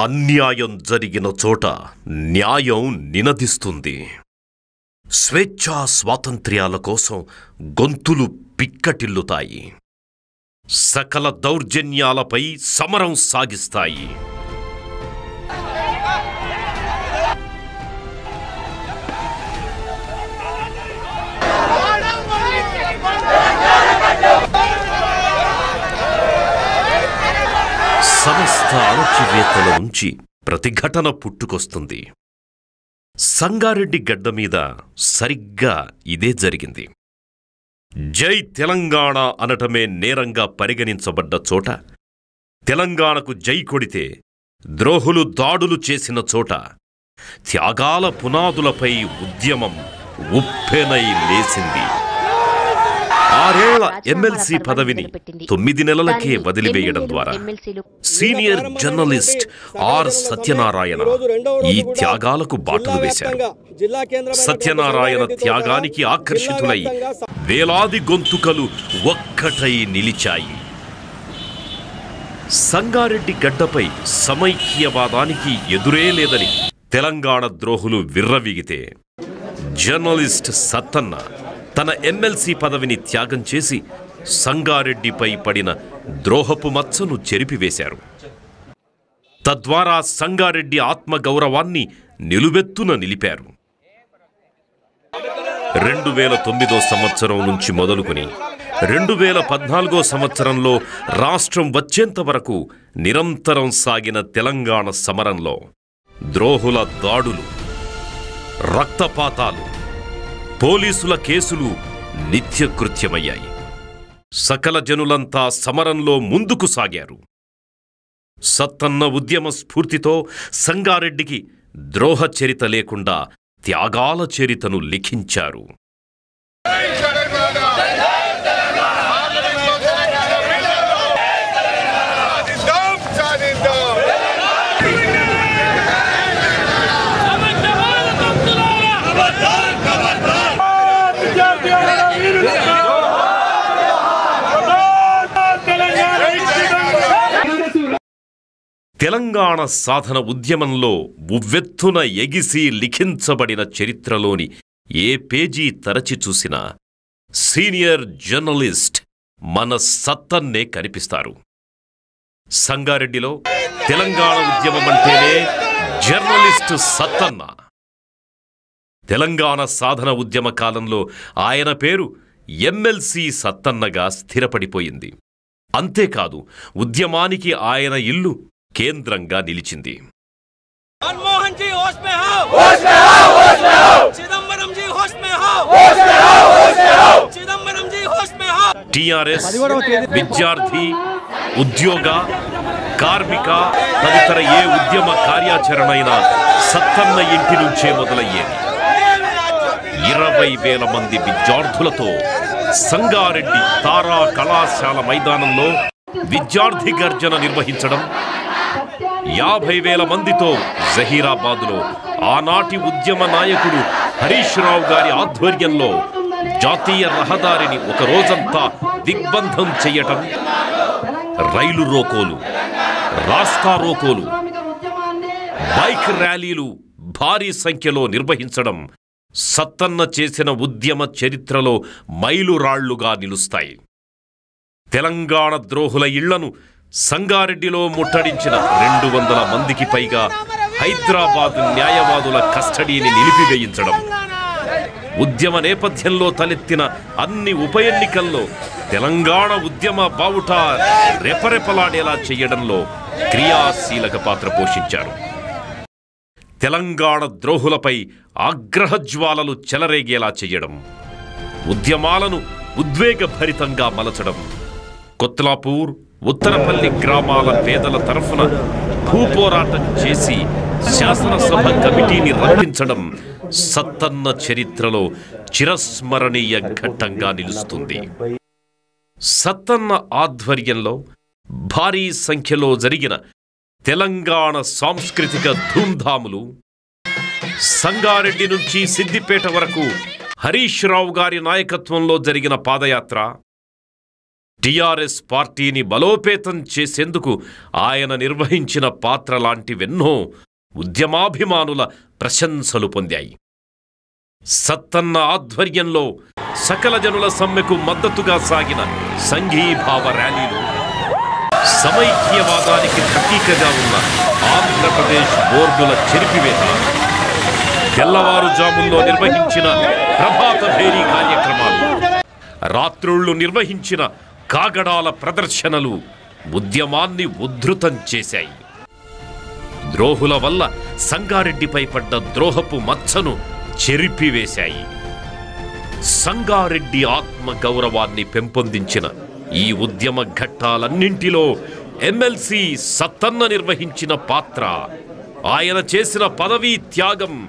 అన్యాయం జరిగిన చోట న్యాయం నినదిస్తుంది. స్వేచ్ఛా స్వాతంత్ర్యాల కోసం గొంతులు పిక్కటిల్లుతాయి. సకల దౌర్జన్యాలపై సమరం సాగిస్తాయి. సమస్త అణచివేత్తల నుంచి ప్రతిఘటన పుట్టుకొస్తుంది. సంగారెడ్డి గడ్డ మీద సరిగ్గా ఇదే జరిగింది. జై తెలంగాణ అనటమే నేరంగా పరిగణించబడ్డ చోట తెలంగాణకు జై కొడితే ద్రోహులు దాడులు చేసిన చోట త్యాగాల పునాదులపై ఉద్యమం ఉప్పెనై లేసింది ఆరేళ్ళ ఎమ్మెల్సీ పదవిని తొమ్మిది నెలలకే వదిలివేయడం ద్వారా సీనియర్ జర్నలిస్ట్ ఆర్ సత్యనారాయణ ఈ త్యాగాలకు బాటలు వేశారు. సత్యనారాయణ త్యాగానికి ఆకర్షితులై వేలాది గొంతుకలు ఒక్కటై నిలిచాయి. సంగారెడ్డి గడ్డపై సమైక్యవాదానికి ఎదురే లేదని తెలంగాణ ద్రోహులు విర్రవీగితే జర్నలిస్ట్ సత్తన్న తన ఎమ్మెల్సీ పదవిని త్యాగం చేసి సంగారెడ్డిపై పడిన ద్రోహపు మచ్చను చెరిపివేశారు. తద్వారా సంగారెడ్డి ఆత్మగౌరవాన్ని నిలువెత్తున నిలిపారు. రెండు వేల తొమ్మిదో సంవత్సరం నుంచి మొదలుకొని రెండు వేల పద్నాలుగో సంవత్సరంలో రాష్ట్రం వచ్చేంత వరకు నిరంతరం సాగిన తెలంగాణ సమరంలో ద్రోహుల దాడులు రక్తపాతాలు పోలీసుల కేసులు నిత్యకృత్యమయ్యాయి. సకల జనులంతా సమరంలో ముందుకు సాగారు. సత్తన్న ఉద్యమ స్ఫూర్తితో సంగారెడ్డికి ద్రోహ చరిత లేకుండా త్యాగాల చరితను లిఖించారు. తెలంగాణ సాధన ఉద్యమంలో ఉవ్వెత్తున ఎగిసి లిఖించబడిన చరిత్రలోని ఏ పేజీ తరచి చూసినా సీనియర్ జర్నలిస్ట్ మన సత్తన్నే కనిపిస్తారు. సంగారెడ్డిలో తెలంగాణ ఉద్యమం అంటేనే జర్నలిస్టు సత్తన్న. తెలంగాణ సాధన ఉద్యమ కాలంలో ఆయన పేరు ఎమ్మెల్సీ సత్తన్నగా స్థిరపడిపోయింది. అంతేకాదు ఉద్యమానికి ఆయన ఇల్లు కేంద్రంగా నిలిచింది मनमोहन जी होश में हो होश में हो होश में हो चिदम्बरम जी होश में हो होश में हो होश में हो चिदम्बरम जी होश में हो టిఆర్ఎస్ విద్యార్థి ఉద్యోగ కార్మిక తదితర ఏ ఉద్యమ కార్యాచరణైనా సత్తన్న ఇంటి నుంచే మొదలయ్యేది ఇరవై వేల మంది విద్యార్థులతో సంగారెడ్డి తారా కళాశాల మైదానంలో విద్యార్థి గర్జన నిర్వహించడం యాభై వేల మందితో జహీరాబాద్లో ఆనాటి ఉద్యమ నాయకుడు హరీష్ రావు గారి ఆధ్వర్యంలో జాతీయ రహదారిని ఒక రోజంతా దిగ్బంధం చెయ్యటం రైలు రోకోలు రాస్తా రోకోలు బైక్ ర్యాలీలు భారీ సంఖ్యలో నిర్వహించడం సత్తన్న చేసిన ఉద్యమ చరిత్రలో మైలురాళ్ళుగా నిలుస్తాయి. తెలంగాణ ద్రోహుల ఇళ్ళను సంగారెడ్డిలో ముట్టడించిన రెండు వందల మందికి పైగా హైదరాబాద్ న్యాయవాదుల కస్టడీని నిలిపివేయించడం. ఉద్యమ నేపథ్యంలో తలెత్తిన అన్ని ఉప ఎన్నికల్లో తెలంగాణ ఉద్యమ బావుట రెపరెపలాడేలా చేయడంలో క్రియాశీలక పాత్ర పోషించారు. తెలంగాణ ద్రోహులపై ఆగ్రహజ్వాలలు చెలరేగేలా చేయడం ఉద్యమాలను ఉద్వేగభరితంగా మలచడం. కొత్లాపూర్ ఉత్తరపల్లి గ్రామాల పేదల తరఫున భూపోరాటం చేసి శాసనసభ కమిటీని రప్పించడం సత్తన్న చరిత్రలో చిరస్మరణీయ ఘట్టంగా నిలుస్తుంది. సత్తన్న ఆధ్వర్యంలో భారీ సంఖ్యలో జరిగిన తెలంగాణ సాంస్కృతిక ధూంధాములు సంగారెడ్డి నుంచి సిద్దిపేట వరకు హరీష్ రావు గారి నాయకత్వంలో జరిగిన పాదయాత్ర టిఆర్ఎస్ పార్టీని బలోపేతం చేసేందుకు ఆయన నిర్వహించిన పాత్ర లాంటివెన్నో ఉద్యమాభిమానుల ప్రశంసలు పొందాయి. సత్తన్న ఆధ్వర్యంలో సకల జనుల సమ్మెకు మద్దతుగా సాగిన సంఘీభావ ర్యాలీలు సమైక్యవాదానికి ప్రతీకగా ఉన్న ఆంధ్రప్రదేశ్ బోర్డుల చెరిపివేత తెల్లవారుజాముల్లో నిర్వహించిన ప్రభాత భేరీ కార్యక్రమాలు రాత్రుళ్ళు నిర్వహించిన కాగడాల ప్రదర్శనలు ఉద్యమాన్ని ఉద్ధృతం చేశాయి. ద్రోహుల వల్ల సంగారెడ్డిపై పడ్డ ద్రోహపు మచ్చను చెరిపివేశాయి. సంగారెడ్డి ఆత్మ గౌరవాన్ని పెంపొందించిన ఈ ఉద్యమ ఘట్టాలన్నింటిలో ఎమ్మెల్సీ సత్తన్న నిర్వహించిన పాత్ర ఆయన చేసిన పదవీ త్యాగం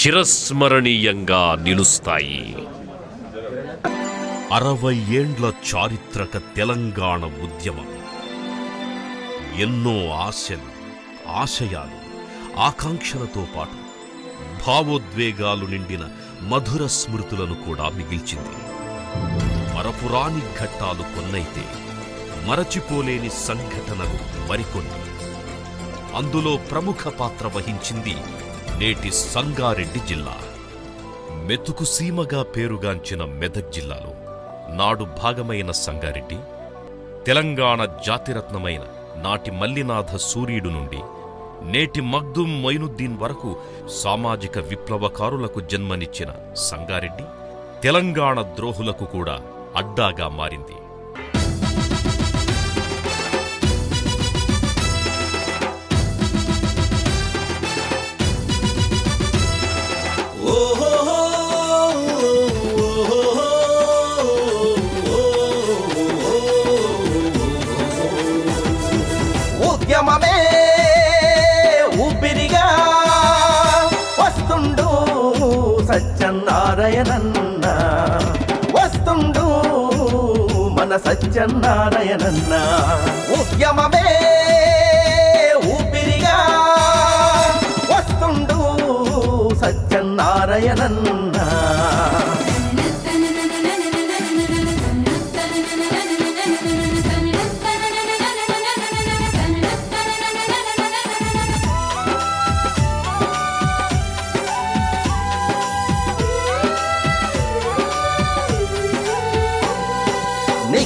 చిరస్మరణీయంగా నిలుస్తాయి. అరవై ఏండ్ల చారిత్రక తెలంగాణ ఉద్యమం. ఎన్నో ఆశలు ఆశయాలు ఆకాంక్షలతో పాటు భావోద్వేగాలు నిండిన మధుర స్మృతులను కూడా మిగిల్చింది. మరపురాని ఘట్టాలు కొన్నైతే మరచిపోలేని సంఘటనలు మరికొన్ని. అందులో ప్రముఖ పాత్ర వహించింది నేటి సంగారెడ్డి జిల్లా. మెతుకు సీమగా పేరుగాంచిన మెదక్ జిల్లాలో నాడు భాగమైన సంగారెడ్డి తెలంగాణ జాతిరత్నమైన నాటి మల్లినాథ సూర్యుడు నుండి నేటి మగ్దుం మొయినుద్దీన్ వరకు సామాజిక విప్లవకారులకు జన్మనిచ్చిన సంగారెడ్డి తెలంగాణ ద్రోహులకు కూడా అడ్డాగా మారింది. మన ఉద్యమమే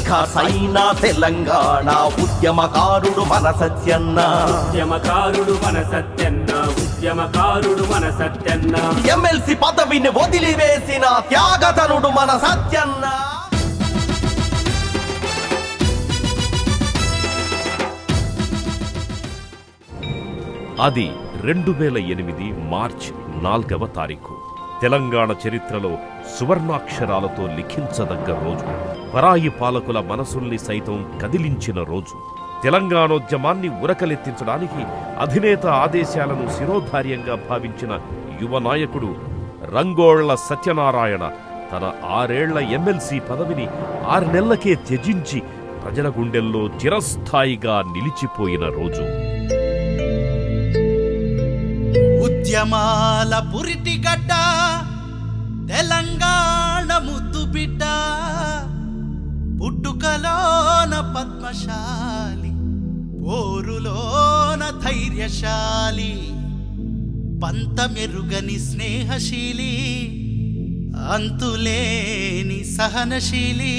నిఖాసైన తెలంగాణ ఉద్యమకారుడు మన సత్యన్న. ఉద్యమకారుడు మన సత్యన్న ఉద్యమకారుడు మన సత్యన్న. ఎమ్మెల్సీ పదవిని వదిలివేసిన త్యాగతనుడు మన సత్యన్న. అది రెండు వేల ఎనిమిది మార్చ్ నాల్గవ తారీఖు. తెలంగాణ చరిత్రలో సువర్ణాక్షరాలతో లిఖించదగ్గ రోజు. పరాయి పాలకుల మనసుల్ని సైతం కదిలించిన రోజు. తెలంగాణోద్యమాన్ని ఉరకలెత్తించడానికి అధినేత ఆదేశాలను శిరోధార్యంగా భావించిన యువ నాయకుడు రంగోళ్ళ సత్యనారాయణ తన ఆరేళ్ళ ఎమ్మెల్సీ పదవిని ఆరు నెలలకే త్యజించి ప్రజల గుండెల్లో చిరస్థాయిగా నిలిచిపోయిన రోజు. ఉద్యమాల పురిటిగడ్డ తెలంగాణ ముద్దు బిడ్డ పుట్టుకలోన పద్మశాలి పోరులోన ధైర్యశాలి పంతమెరుగని స్నేహశీలి అంతులేని సహనశీలి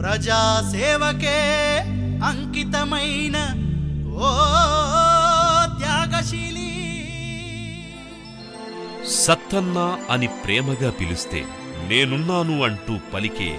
ప్రజాసేవకే అంకితమైన ఓ త్యాగశీలి. సత్తన్నా అని ప్రేమగా పిలిస్తే నేనున్నాను అంటూ పలికే